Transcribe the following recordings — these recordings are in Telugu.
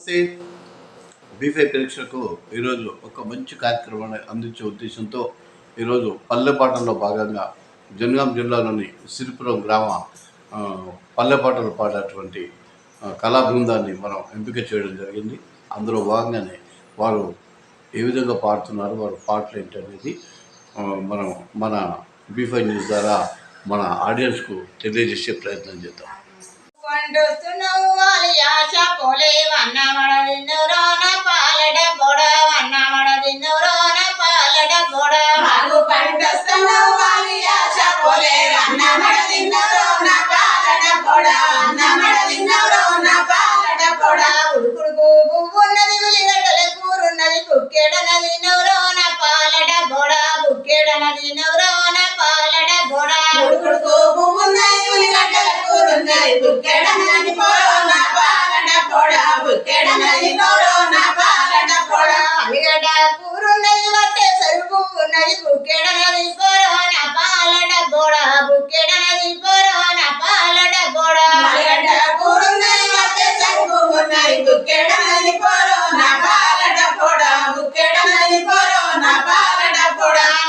నమస్తే. బీఫై పరీక్షకు ఈరోజు ఒక మంచి కార్యక్రమాన్ని అందించే ఉద్దేశంతో ఈరోజు పల్లెపాటల్లో భాగంగా జనగాం జిల్లాలోని సిరిపురం గ్రామ పల్లెపాటలు పాడేటువంటి కళా బృందాన్ని మనం ఎంపిక చేయడం జరిగింది. అందులో భాగంగానే వారు ఏ విధంగా పాడుతున్నారు వారు పాటలు ఏంటి అనేది మనం మన బీఫై న్యూస్ ద్వారా మన ఆడియన్స్కు తెలియజేసే ప్రయత్నం చేద్దాం. వండుతున్నావు వాలి ఆశ పోలే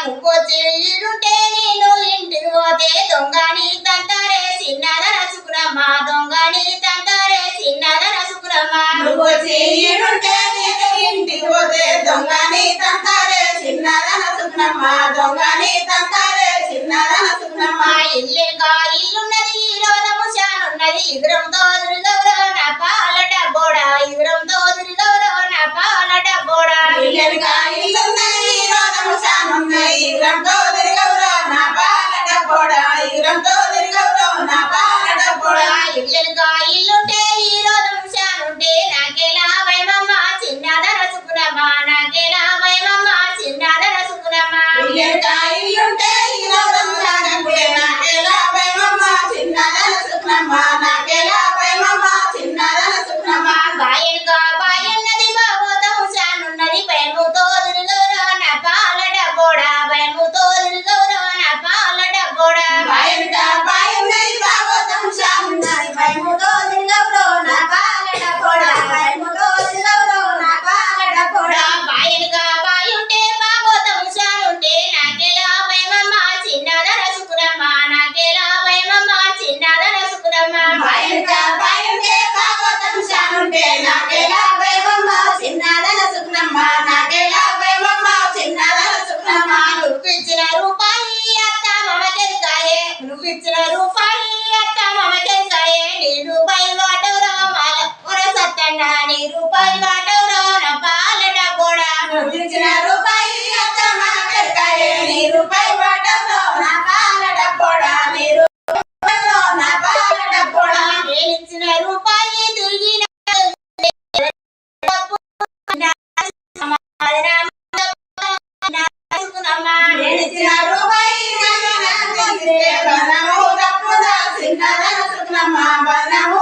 నువ్వొచ్చి ఈడుంటే నేను ఇంటికి పోతే దొంగని తంటారే చిన్నద రసుకురమ్మ దొంగని తంటారే చిన్నద రసుకురమ్మ నువ్వు చీడుంటే నేను ఇంటికి పోతే దొంగని తంతారే చిన్నదన సున్నమ్మ దొంగని తంతారే చిన్నదన సున్నమ్మ మా ఇల్లుగా ఇల్లున్నది ఈ రోజము శానున్నది ఇగురంతో దుర్గౌరవ నా నాకేలా చిన్నదన సుఖనమ్మ నాకేలా చిన్నదన సుఖనమ్మ. నువ్విచ్చిన రూపాయి అత్త మమకెంకాయే నువ్విచ్చిన రూపాయి అత్త నీ రూపాయి వాటవురా మాల సత్తన్న నీ రూపాయి వాట బలము తప్పుదా చిన్నదన సుఖనమ్మ బలము